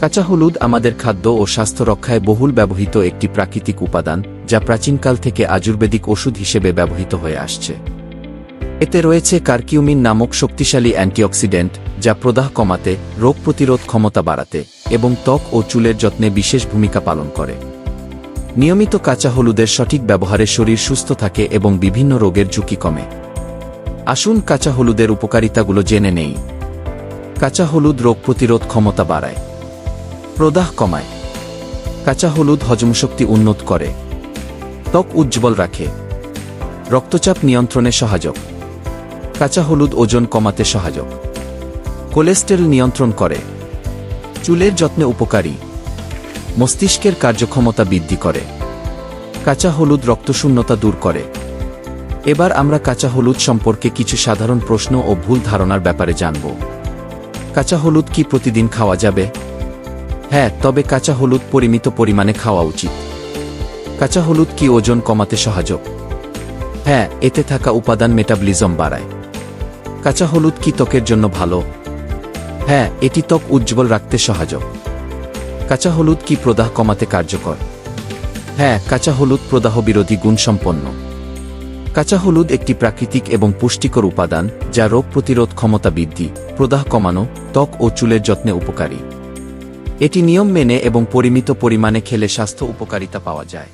কাঁচা হলুদ আমাদের খাদ্য ও স্বাস্থ্য রক্ষায় বহুল ব্যবহৃত একটি প্রাকৃতিক উপাদান, যা প্রাচীনকাল থেকে আয়ুর্বেদিক ওষুধ হিসেবে ব্যবহৃত হয়ে আসছে। এতে রয়েছে কার্কিউমিন নামক শক্তিশালী অ্যান্টিঅক্সিডেন্ট, যা প্রদাহ কমাতে, রোগ প্রতিরোধ ক্ষমতা বাড়াতে এবং ত্বক ও চুলের যত্নে বিশেষ ভূমিকা পালন করে। নিয়মিত কাঁচা হলুদের সঠিক ব্যবহারে শরীর সুস্থ থাকে এবং বিভিন্ন রোগের ঝুঁকি কমে। আসুন কাঁচা হলুদের উপকারিতাগুলো জেনে নেই। কাঁচা হলুদ রোগ প্রতিরোধ ক্ষমতা বাড়ায়। প্রদাহ কমায়। কাঁচা হলুদ হজমশক্তি উন্নত করে। ত্বক উজ্জ্বল রাখে। রক্তচাপ নিয়ন্ত্রণে সহায়ক। কাঁচা হলুদ ওজন কমাতে সহায়ক। কোলেস্টেরল নিয়ন্ত্রণ করে। চুলের যত্নে উপকারী। মস্তিষ্কের কার্যক্ষমতা বৃদ্ধি করে। কাঁচা হলুদ রক্তশূন্যতা দূর করে। এবার আমরা কাঁচা হলুদ সম্পর্কে কিছু সাধারণ প্রশ্ন ও ভুল ধারণার ব্যাপারে জানব। কাঁচা হলুদ কি প্রতিদিন খাওয়া যাবে? হ্যাঁ তবে কাঁচা হলুদ পরিমিত পরিমাণে খাওয়া উচিত। কাঁচা হলুদ কি ওজন কমাতে সহায়ক হ্যাঁ এতে থাকা উপাদান মেটাবলিজম বাড়ায়। কাঁচা হলুদ কি ত্বকের জন্য ভালো? হ্যাঁ এটি ত্বক উজ্জ্বল রাখতে সহায়ক কাঁচা হলুদ কি প্রদাহ কমাতে কার্যকর? হ্যাঁ কাঁচা হলুদ প্রদাহ বিরোধী গুণসম্পন্ন কাঁচা হলুদ একটি প্রাকৃতিক এবং পুষ্টিকর উপাদান যা রোগ প্রতিরোধ ক্ষমতা বৃদ্ধি, প্রদাহ কমানো, ত্বক ও চুলের যত্নে উপকারী। এটি নিয়ম মেনে এবং পরিমিত পরিমাণে খেলে স্বাস্থ্য উপকারিতা পাওয়া যায়।